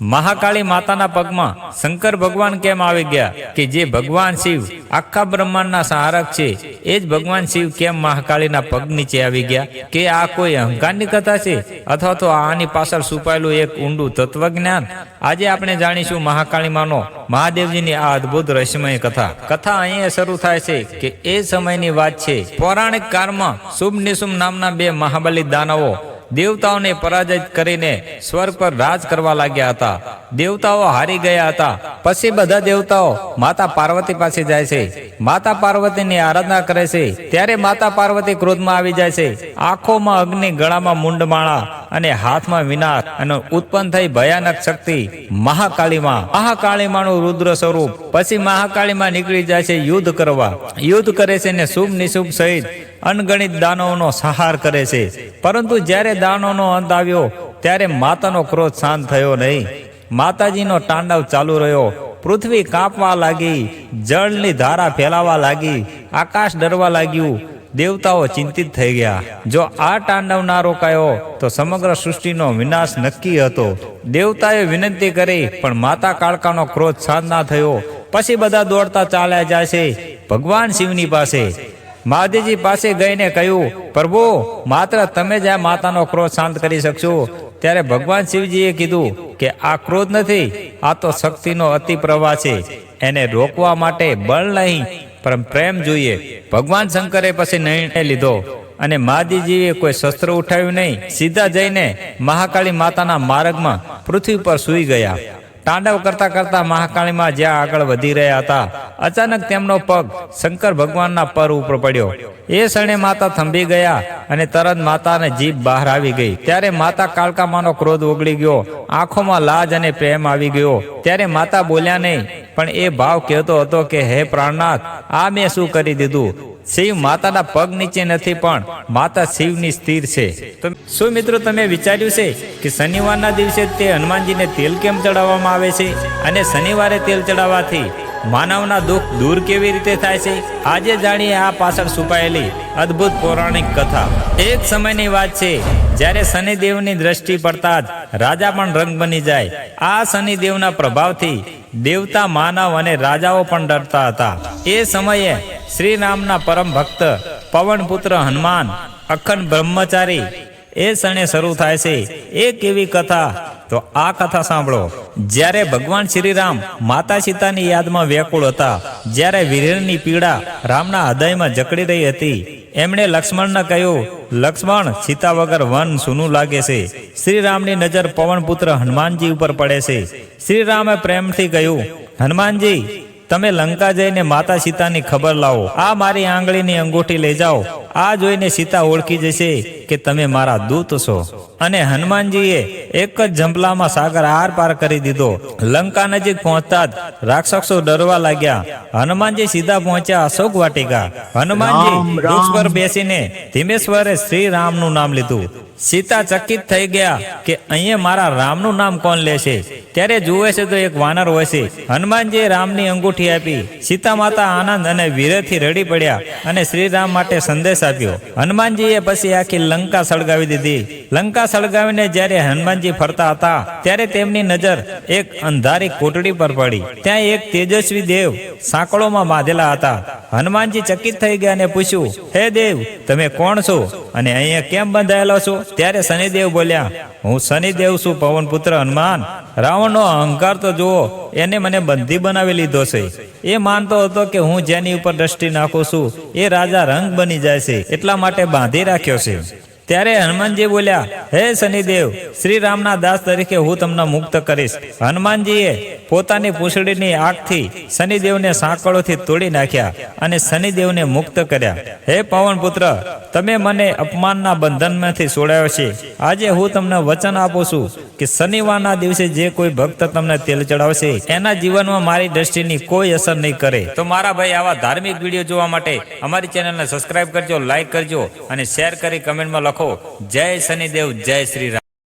મહાકાળી માતાના પગમાં શંકર ભગવાન કેમ આવી ગયા કે જે ભગવાન શિવ આખા બ્રહ્માંડના સહારક છે, એ જ ભગવાન શિવ કેમ મહાકાળીના પગ નીચે આવી ગયા? કે આ કોઈ અહંકારની કથા છે? અથવા તો આની પાછળ છુપાયેલું એક ઊંડું તત્વજ્ઞાન? આજે આપણે જાણીશું મહાકાળી માનો મહાદેવજીની આ અદ્ભુત રહસ્યમય કથા. કથા અહીંયા શરૂ થાય છે કે એ સમયની વાત છે, પૌરાણિક કાળમાં શુભ નિશુમ નામના બે મહાબલી દાનવો દેવતાઓને પરાજિત કરીને સ્વર્ગ પર રાજ કરવા લાગ્યા હતા. દેવતાઓ હારી ગયા હતા. પછી બધા દેવતાઓ માતા પાર્વતી પાસે જાય છે. માતા પાર્વતીની આરાધના કરે છે. ત્યારે માતા પાર્વતી ક્રોધમાં આવી જાય છે. આંખોમાં અગ્નિ, ગળામાં મુંડમાળા અને હાથમાં વિનાશ અને ઉત્પન્ન થઈ ભયાનક શક્તિ મહાકાળીમાં. મહાકાળીમાનું રુદ્ર સ્વરૂપ. પછી મહાકાળીમાં નીકળી જાય છે યુદ્ધ કરવા. યુદ્ધ કરે છે ને શુભ નિશુભ સહિત અનગણિત દાનવનો સહાર કરે છે. પરંતુ જ્યારે દાનવનો અંત આવ્યો, ત્યારે માતાનો ક્રોધ શાંત થયો નહીં. માતાજીનો તાંડવ ચાલુ રહ્યો. પૃથ્વી કાપવા લાગી, જળની ધારા ફેલાવા લાગી, આકાશ ડરવા લાગ્યું. દેવતાઓ ચિંતિત થઈ ગયા. જો આ તાંડવ ના રોકાયો, તો સમગ્ર સૃષ્ટિનો વિનાશ નક્કી હતો. દેવતાએ વિનંતી કરી, પણ માતા કાળકાનો ક્રોધ શાંત ના થયો. પછી બધા દોડતા ચાલ્યા જાય છે. ભગવાન શિવની પાસે મહાદેવજી પાસે ગઈને કહ્યું, પ્રભુ, માત્ર તમે જ આ માતાનો ક્રોધ શાંત કરી શકશો. ત્યારે ભગવાન શિવજીએ કીધું કે, આ ક્રોધ નથી, આ તો શક્તિનો અતિ પ્રવાહ છે. એને રોકવા માટે બળ નહીં પણ પ્રેમ જોઈએ. ભગવાન શંકરે પછી નિર્ણય લીધો અને મહાદેવજીએ કોઈ શસ્ત્ર ઉઠાવ્યું નહીં. સીધા જઈને મહાકાળી માતાના માર્ગમાં પૃથ્વી પર સૂઈ ગયા. તાંડવ કરતા કરતા મહાકાળીમાં જ્યાં આગળ વધી રહ્યા હતા, અચાનક તેમનો પગ શંકર ભગવાનના પર ઉપર પડ્યો. એ ક્ષણે માતા થંભી ગયા અને તરત માતાને જીભ બહાર આવી ગઈ. ત્યારે માતા કાળકામાનો ક્રોધ ઓગળી ગયો. આંખોમાં લાજ અને પ્રેમ આવી ગયો. ત્યારે માતા બોલ્યા નહીં, પણ એ ભાવ કહેતો હતો કે, હે પ્રાણનાથ, આ મેં શું કરી દીધું? શિવ માતાના પગ નીચે નથી, પણ માતા શિવની સ્થિર છે. શું મિત્રો તમે વિચાર્યું છે કે શનિવારના દિવસે તે હનુમાનજીને તેલ કેમ ચડાવવામાં આવે છે? અને શનિવારે તેલ ચડાવવાથી માનવના દુઃખ દૂર કેવી રીતે થાય છે? આજે જાણીએ આ પાછળ છુપાયેલી અદ્ભુત પૌરાણિક કથા. એક સમયની વાત છે, જ્યારે શનિદેવની દ્રષ્ટિ પડતા જ રાજા પણ રંગ બની જાય. આ શનિદેવના પ્રભાવથી દેવતા, માનવ અને રાજાઓ પણ ડરતા હતા. એ સમયે શ્રી રામના પરમ ભક્ત પવન પુત્ર હનુમાન, અખંડ બ્રહ્મચારી એ ક્ષણે શરૂ થાય છે. એક એવી કથા તો આ કથા સાંભળો. જ્યારે ભગવાન શ્રીરામ માતા સીતાની યાદમાં વ્યાકુળ હતા, જ્યારે વીરની પીડા રામના હૃદયમાં જકડી રહી હતી, એમણે લક્ષ્મણને કહ્યું, લક્ષ્મણ, સીતા વગર વન સૂનું લાગે છે. શ્રી રામની નજર પવન પુત્ર હનુમાનજી ઉપર પડે છે. શ્રી રામે પ્રેમથી કહ્યું, હનુમાનજી, તમે લંકા જઈને માતા સીતાની ખબર લાવો. આ મારી આંગળીની અંગૂઠી લઈ જાઓ. આ જોઈને સીતા ઓળખી જશે કે તમે મારા દૂત છો. અને હનુમાનજીએ એક જ ઝંપલામાં સાગર આર પાર કરી દીધો. લંકા નજીક પહોંચતા જ રાક્ષસો ડરવા લાગ્યા. હનુમાનજી સીધા પહોંચ્યા અશોક વાટિકા. હનુમાનજી વૃક્ષ પર બેસીને ધીમેશ્વરે શ્રી રામનું નામ લીધું. સીતા ચકિત થઈ ગયા કે અહીંયા મારા રામનું નામ કોણ લેશે? ત્યારે જુએ છે તો એક વાનર હોય છે. હનુમાનજીએ રામની અંગૂઠી આપી. સીતા માતા આનંદ અને વીરથી રડી પડ્યા અને શ્રી રામ માટે સંદેશ આપ્યો. હનુમાનજીએ પછી આખી લંકા સળગાવી દીધી. લંકા સળગાવીને જ્યારે હનુમાનજી ફરતા હતા, ત્યારે તેમની નજર એક અંધારી કોટડી પર પડી. ત્યાં એક તેજસ્વી દેવ સાંકળોમાં બાંધેલા હતા. હનુમાનજી ચકિત થઈ ગયા અને પૂછ્યું, હે દેવ, તમે કોણ છો? અને અહીંયા કેમ બંધાયેલો છો? ત્યારે શનિદેવ બોલ્યા, હું શનિદેવ છું પવન પુત્ર હનુમાન. રાવણનો અહંકાર તો જુઓ, એને મને બંધી બનાવી લીધો છે. એ માનતો હતો કે હું જેની ઉપર દ્રષ્ટિ નાખું છું, એ રાજા રંગ બની જાય છે, એટલા માટે બાંધી રાખ્યો છે. ત્યારે હનુમાનજી બોલ્યા, હે શનિદેવ શ્રી રામના દાસ તરીકે હું તમને મુક્ત કરીશ. હનુમાનજીએ પોતાની પૂંછડીની આગથી શનિદેવને સાંકળોથી તોડી નાખ્યા અને શનિદેવને મુક્ત કર્યા. હે પવન પુત્ર, તમે મને અપમાનના બંધનમાંથી છોડાયો છે. આજે હું તમને વચન આપું છું. કે શનિવારના દિવસે જે કોઈ ભક્ત તમને તેલ ચડાવશે, એના જીવનમાં મારી દ્રષ્ટિની કોઈ અસર નહીં કરે. તો મારા ભાઈ, આવા ધાર્મિક વીડિયો જોવા માટે અમારી ચેનલને સબસ્ક્રાઇબ કરજો લાઈક કરજો અને શેર કરી કમેન્ટમાં લખો. જય શનિદેવ, જય શ્રી રામ.